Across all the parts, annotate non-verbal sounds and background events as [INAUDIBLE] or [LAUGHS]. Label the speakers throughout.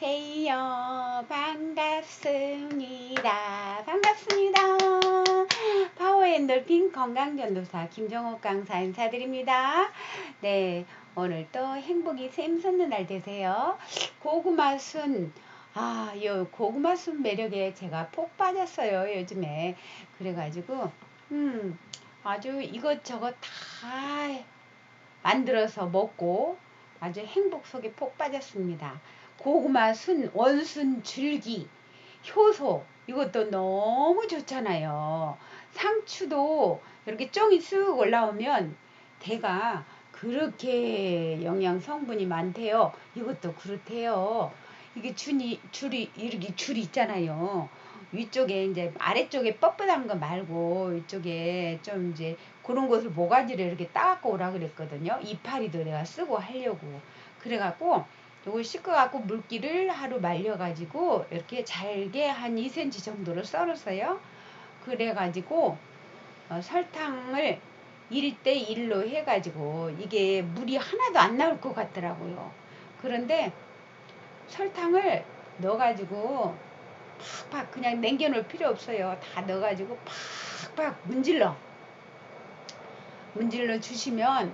Speaker 1: 안녕하세요. 반갑습니다. 반갑습니다. 파워엔돌핀 건강전도사 김정옥 강사 인사드립니다. 네, 오늘 또 행복이 샘솟는 날 되세요. 고구마 순, 아, 요 고구마 순 매력에 제가 폭 빠졌어요, 요즘에. 그래가지고, 음, 아주 이것저것 다 만들어서 먹고 아주 행복 속에 폭 빠졌습니다. 고구마 순, 원순, 줄기, 효소 이것도 너무 좋잖아요. 상추도 이렇게 쫑이 쓱 올라오면 대가 그렇게 영양 성분이 많대요. 이것도 그렇대요. 이게 줄이 줄이 이렇게 줄이 있잖아요. 위쪽에 이제 아래쪽에 뻣뻣한 거 말고 이쪽에 좀 이제 그런 것을 모가지를 이렇게 따갖고 오라 그랬거든요. 이파리도 내가 쓰고 하려고. 그래갖고 요걸 씻어갖고 물기를 하루 말려가지고 이렇게 잘게 한 2cm 정도로 썰었어요. 그래가지고 어, 설탕을 1대 1로 해가지고 이게 물이 하나도 안 나올 것 같더라고요. 그런데 설탕을 넣어가지고 팍팍 그냥 남겨놓을 필요 없어요. 다 넣어가지고 팍팍 문질러. 문질러 주시면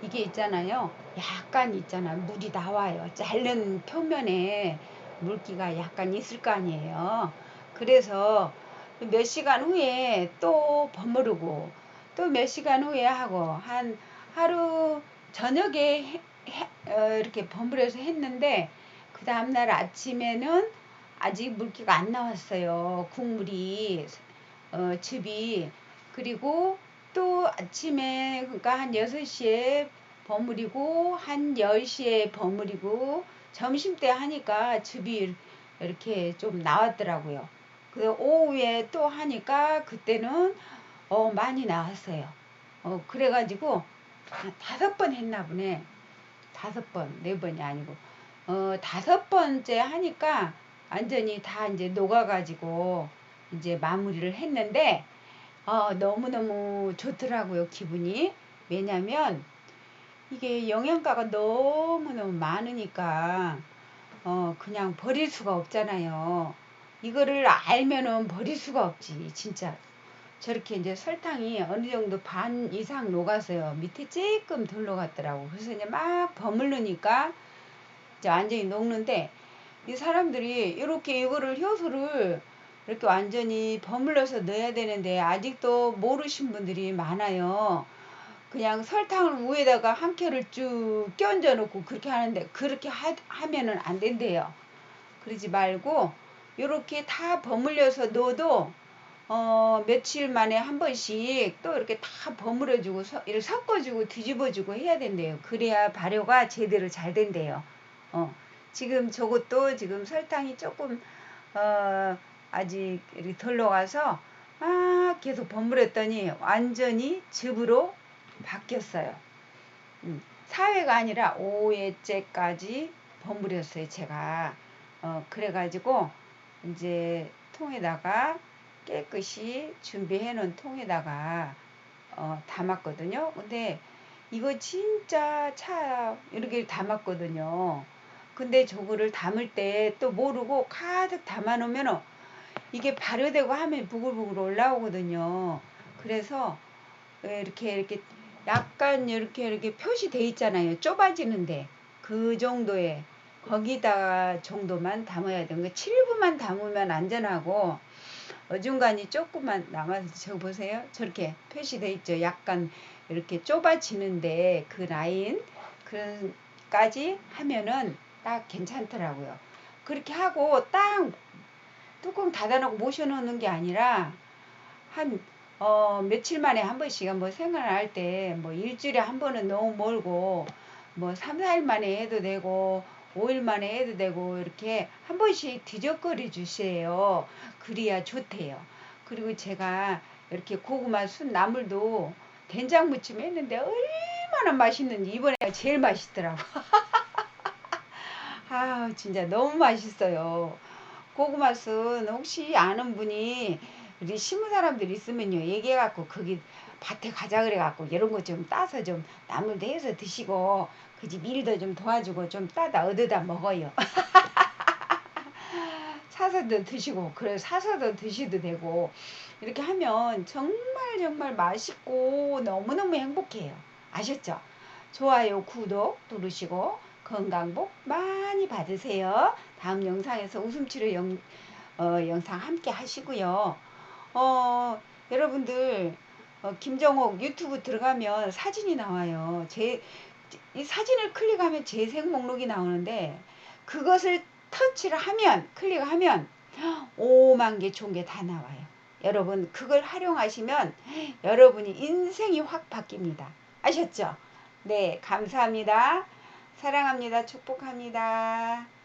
Speaker 1: 이게 있잖아요. 약간 있잖아. 물이 나와요. 자른 표면에 물기가 약간 있을 거 아니에요. 그래서 몇 시간 후에 또 버무르고 또 몇 시간 후에 하고 한 하루 저녁에 어, 이렇게 버무려서 했는데 그 다음날 아침에는 아직 물기가 안 나왔어요. 국물이 어, 즙이 그리고 또 아침에 그러니까 한 6시에 버무리고 한 10시에 버무리고 점심때 하니까 즙이 이렇게 좀 나왔더라고요. 그 오후에 또 하니까 그때는 어 많이 나왔어요. 어 그래가지고 다섯 번 했나 보네. 다섯 번, 네 번이 아니고 어 다섯 번째 하니까 완전히 다 이제 녹아가지고 이제 마무리를 했는데 어 너무너무 좋더라고요 기분이 왜냐면 이게 영양가가 너무너무 많으니까 어 그냥 버릴 수가 없잖아요. 이거를 알면은 버릴 수가 없지 진짜. 저렇게 이제 설탕이 어느 정도 반 이상 녹았어요. 밑에 조금 덜 녹았더라고. 그래서 이제 막 버무르니까 이제 완전히 녹는데 이 사람들이 이렇게 이거를 효소를 이렇게 완전히 버물러서 넣어야 되는데 아직도 모르신 분들이 많아요. 그냥 설탕을 위에다가 한 켜를 쭉 끼얹어 놓고 그렇게 하는데 그렇게 하, 하면은 안 된대요. 그러지 말고 이렇게 다 버물려서 넣어도 어, 며칠 만에 한 번씩 또 이렇게 다 버무려주고 서, 이렇게 섞어주고 뒤집어주고 해야 된대요. 그래야 발효가 제대로 잘 된대요. 어, 지금 저것도 지금 설탕이 조금 어, 아직 이렇게 덜 녹아서 막 계속 버무렸더니 완전히 즙으로 바뀌었어요. 음, 4회가 아니라 5회째까지 버무렸어요, 제가. 어, 그래가지고, 이제 통에다가 깨끗이 준비해 놓은 통에다가 어, 담았거든요. 근데 이거 진짜 차 이렇게 담았거든요. 근데 저거를 담을 때 또 모르고 가득 담아 놓으면 이게 발효되고 하면 부글부글 올라오거든요. 그래서 이렇게 이렇게 약간 이렇게 이렇게 표시돼 있잖아요. 좁아지는데 그 정도에 거기다 정도만 담아야 되는 거 7분만 담으면 안전하고 어중간히 조금만 남아서 저 보세요. 저렇게 표시돼 있죠. 약간 이렇게 좁아지는데 그 라인 그까지 하면은 딱 괜찮더라고요. 그렇게 하고 딱 뚜껑 닫아놓고 모셔놓는 게 아니라 한 어, 며칠 만에 한 번씩 뭐 생활할 때 뭐 일주일에 한 번은 너무 멀고 뭐 3, 4일 만에 해도 되고 5일 만에 해도 되고 이렇게 한 번씩 뒤적거려 주세요. 그래야 좋대요. 그리고 제가 이렇게 고구마 순 나물도 된장 무침 했는데 얼마나 맛있는지 이번에 제일 맛있더라고. [LAUGHS] 아 진짜 너무 맛있어요. 고구마 순 혹시 아는 분이 우리 심은 사람들 있으면요 얘기해갖고 거기 밭에 가자 그래갖고 이런 거 좀 따서 좀 나물도 해서 드시고 그 집 일도 좀 도와주고 좀 따다 얻어다 먹어요. [LAUGHS] 사서도 드시고 그래 사서도 드셔도 되고 이렇게 하면 정말 정말 맛있고 너무너무 행복해요. 아셨죠? 좋아요, 구독 누르시고 건강복 많이 받으세요. 다음 영상에서 웃음치료 영, 어, 영상 함께 하시고요. 어, 여러분들 어, 김정옥 유튜브 들어가면 사진이 나와요. 제, 이 사진을 클릭하면 재생 목록이 나오는데 그것을 터치를 하면 클릭하면 5만 개 좋은 게다 나와요. 여러분 그걸 활용하시면 여러분이 인생이 확 바뀝니다. 아셨죠? 네, 감사합니다. 사랑합니다. 축복합니다.